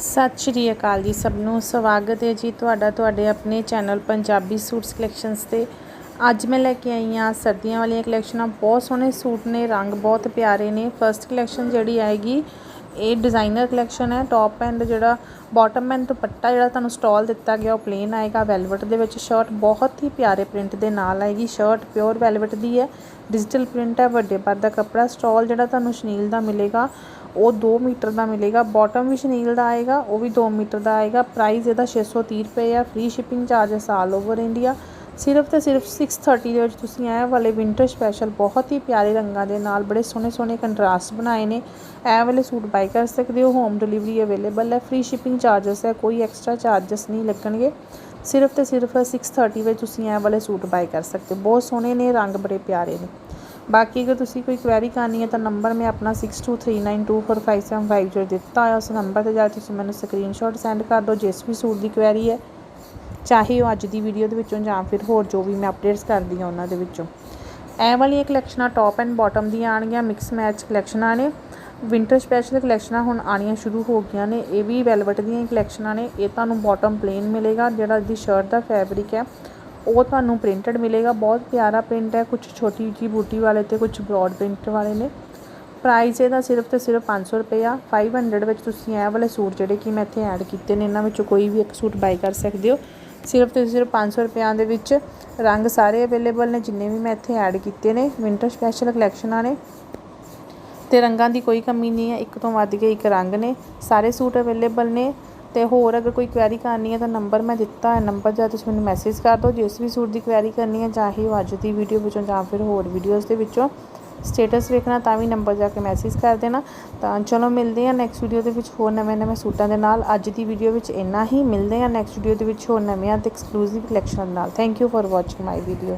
ਸਤਿ ਸ਼੍ਰੀ ਅਕਾਲ ਜੀ ਸਭ ਨੂੰ। ਸਵਾਗਤ ਹੈ ਜੀ ਤੁਹਾਡਾ ਤੁਹਾਡੇ ਆਪਣੇ ਚੈਨਲ ਪੰਜਾਬੀ ਸੂਟਸ ਕਲੈਕਸ਼ਨਸ ਤੇ। ਅੱਜ ਮੈਂ ਲੈ ਕੇ ਆਈ ਹਾਂ ਸਰਦੀਆਂ ਵਾਲੀਆਂ ਕਲੈਕਸ਼ਨਾਂ। ਬਹੁਤ ਸੋਹਣੇ ਸੂਟ ਨੇ, ਰੰਗ ਬਹੁਤ ਪਿਆਰੇ ਨੇ। ਫਰਸਟ ਕਲੈਕਸ਼ਨ ਜਿਹੜੀ ਆਏਗੀ ਇਹ ਡਿਜ਼ਾਈਨਰ ਕਲੈਕਸ਼ਨ ਹੈ ਟੌਪ ਐਂਡ ਜਿਹੜਾ ਬਾਟਮ ਐਂਡ ਦੁਪੱਟਾ ਜਿਹੜਾ ਤੁਹਾਨੂੰ ਸਟਾਲ ਦਿੱਤਾ ਗਿਆ, ਉਹ ਪਲੇਨ ਆਏਗਾ ਵੈਲਵਟ ਦੇ ਵਿੱਚ ਸ਼ਰਟ ਬਹੁਤ ਹੀ ਪਿਆਰੇ ਪ੍ਰਿੰਟ ਦੇ ਨਾਲ ਆਏਗੀ ਸ਼ਰਟ ਪਿਓਰ ਵੈਲਵਟ ਦੀ ਹੈ ਡਿਜੀਟਲ ਪ੍ਰਿੰਟ ਹੈ, ਵੱਡੇ ਪਰ ਦਾ ਕੱਪੜਾ ਸਟਾਲ ਜਿਹੜਾ ਤੁਹਾਨੂੰ ਸ਼ਨੀਲ ਦਾ ਮਿਲੇਗਾ, ਉਹ 2 ਮੀਟਰ ਦਾ ਮਿਲੇਗਾ ਬਾਟਮ ਵੀ ਸ਼ਨੀਲ ਦਾ ਆਏਗਾ, ਉਹ ਵੀ 2 ਮੀਟਰ ਦਾ ਆਏਗਾ ਪ੍ਰਾਈਸ ਇਹਦਾ 630 ਰੁਪਏ ਆ free shipping charges all over India ਸਿਰਫ ਤੇ ਸਿਰਫ 630 ਦੇ ਵਿੱਚ ਤੁਸੀਂ ਇਹ ਵਾਲੇ ਵਿੰਟਰ ਸਪੈਸ਼ਲ ਬਹੁਤ ਹੀ ਪਿਆਰੇ ਰੰਗਾਂ ਦੇ ਨਾਲ ਬੜੇ ਸੋਹਣੇ ਸੋਹਣੇ ਕੰਟਰਾਸਟ ਬਣਾਏ ਨੇ। ਇਹ ਵਾਲੇ ਸੂਟ ਬਾਈ ਕਰ ਸਕਦੇ ਹੋ ਹੋਮ ਡਿਲੀਵਰੀ ਅਵੇਲੇਬਲ ਹੈ ਫ੍ਰੀ ਸ਼ਿਪਿੰਗ ਚਾਰजेस ਹੈ, ਕੋਈ ਐਕਸਟਰਾ ਚਾਰजेस ਨਹੀਂ ਲੱਗਣਗੇ। ਸਿਰਫ ਤੇ ਸਿਰਫ 630 ਵਿੱਚ ਤੁਸੀਂ ਇਹ ਵਾਲੇ ਸੂਟ ਬਾਈ ਕਰ ਸਕਦੇ ਹੋ। ਬਹੁਤ ਸੋਹਣੇ ਨੇ, ਰੰਗ ਬੜੇ ਪਿਆਰੇ ਨੇ। ਬਾਕੀ ਅਗਰ ਤੁਸੀਂ ਕੋਈ ਕੁਐਰੀ ਕਰਨੀ ਹੈ ਤਾਂ ਨੰਬਰ ਮੈਂ ਆਪਣਾ 6239245750 ਦਿੱਤਾ ਹੈ ਉਸ ਨੰਬਰ ਤੇ ਜਾ ਕੇ ਤੁਸੀਂ ਮੈਨੂੰ ਸਕਰੀਨਸ਼ਾਟ ਸੈਂਡ ਕਰ ਦਿਓ। ਜਿਸ ਵੀ ਸੂਟ ਦੀ ਕੁਐਰੀ ਹੈ ਚਾਹੇ ਉਹ ਅੱਜ ਦੀ ਵੀਡੀਓ ਦੇ ਵਿੱਚੋਂ ਜਾਂ ਫਿਰ ਹੋਰ ਜੋ ਵੀ ਮੈਂ ਅਪਡੇਟਸ ਕਰਦੀ ਹਾਂ ਉਹਨਾਂ ਦੇ ਵਿੱਚੋਂ। ਇਹ ਵਾਲੀਆਂ ਕਲੈਕਸ਼ਨਾਂ ਟੌਪ ਐਂਡ ਬਾਟਮ ਦੀਆਂ ਆਣਗੀਆਂ ਮਿਕਸ ਮੈਚ ਕਲੈਕਸ਼ਨਾਂ ਨੇ ਵਿੰਟਰ ਸਪੈਸ਼ਲ ਕਲੈਕਸ਼ਨਾਂ ਹੁਣ ਆਣੀਆਂ ਸ਼ੁਰੂ ਹੋ ਗਈਆਂ ਨੇ, ਇਹ ਵੀ ਵੈਲਵਟ ਦੀਆਂ ਕਲੈਕਸ਼ਨਾਂ ਨੇ, ਇਹ ਤੁਹਾਨੂੰ ਬਾਟਮ ਪਲੇਨ ਮਿਲੇਗਾ, ਜਿਹੜਾ ਦੀ ਸ਼ਰਟ ਦਾ ਫੈਬਰਿਕ ਹੈ, ਉਹ ਤੁਹਾਨੂੰ ਪ੍ਰਿੰਟਡ ਮਿਲੇਗਾ, ਬਹੁਤ ਪਿਆਰਾ ਪ੍ਰਿੰਟ ਹੈ ਕੁਝ ਛੋਟੀ ਜੀ ਬੂਟੀ ਵਾਲੇ ਤੇ ਕੁਝ ਬ੍ਰੌਡ ਪ੍ਰਿੰਟ ਵਾਲੇ ਨੇ। ਪ੍ਰਾਈਸ ਇਹਦਾ ਸਿਰਫ ਤੇ ਸਿਰਫ 500 ਰੁਪਏ ਆ 500 ਵਿੱਚ ਤੁਸੀਂ ਇਹ ਵਾਲੇ ਸੂਟ ਜਿਹੜੇ ਕਿ ਮੈਂ ਇੱਥੇ ਐਡ ਕੀਤੇ ਨੇ, ਇਹਨਾਂ ਵਿੱਚੋਂ ਕੋਈ ਵੀ ਇੱਕ ਸੂਟ ਬਾਈ ਕਰ ਸਕਦੇ ਹੋ। ਸਿਰਫ ਤੇ ਸਿਰਫ 500 ਰੁਪਿਆਂ ਦੇ ਵਿੱਚ ਰੰਗ ਸਾਰੇ ਅਵੇਲੇਬਲ ਨੇ, ਜਿੰਨੇ ਵੀ ਮੈਂ ਇੱਥੇ ਐਡ ਕੀਤੇ ਨੇ, ਵਿੰਟਰ ਸਪੈਸ਼ਲ ਕਲੈਕਸ਼ਨਾਂ ਨੇ। ਤੇ ਰੰਗਾਂ ਦੀ ਕੋਈ ਕਮੀ ਨਹੀਂ ਹੈ, ਇੱਕ ਤੋਂ ਵੱਧ ਕੇ ਇੱਕ ਰੰਗ ਨੇ, ਸਾਰੇ ਸੂਟ ਅਵੇਲੇਬਲ ਨੇ। ਤੇ ਹੋਰ ਅਗਰ ਕੋਈ ਕੁਐਰੀ ਕਰਨੀ ਹੈ ਤਾਂ ਨੰਬਰ ਮੈਂ ਦਿੱਤਾ ਹੈ, ਨੰਬਰ ਜਾਂ ਤੁਸੀਂ ਮੈਨੂੰ ਮੈਸੇਜ ਕਰ ਦਿਓ। ਜਿਸ ਵੀ ਸੂਟ ਦੀ ਕੁਐਰੀ ਕਰਨੀ ਹੈ ਚਾਹੇ ਉਹ ਅੱਜ ਦੀ ਵੀਡੀਓ ਵਿੱਚੋਂ ਜਾਂ ਫਿਰ ਹੋਰ ਵੀਡੀਓਜ਼ ਦੇ ਵਿੱਚੋਂ ਸਟੇਟਸ ਵੇਖਣਾ ਤਾਂ ਵੀ ਨੰਬਰ ਜਾ ਕੇ ਮੈਸੇਜ ਕਰ ਦੇਣਾ। ਤਾਂ ਚਲੋ ਮਿਲਦੇ ਹਾਂ ਨੈਕਸਟ ਵੀਡੀਓ ਦੇ ਵਿੱਚ ਹੋਰ ਨਵੇਂ ਨਵੇਂ ਸੂਟਾਂ ਦੇ ਨਾਲ। ਅੱਜ ਦੀ ਵੀਡੀਓ ਵਿੱਚ ਇੰਨਾ ਹੀ। ਮਿਲਦੇ ਹਾਂ ਨੈਕਸਟ ਵੀਡੀਓ ਦੇ ਵਿੱਚ ਹੋਰ ਨਵੀਆਂ ਤੇ ਐਕਸਕਲੂਸਿਵ ਕਲੈਕਸ਼ਨ ਨਾਲ। Thank you for watching my video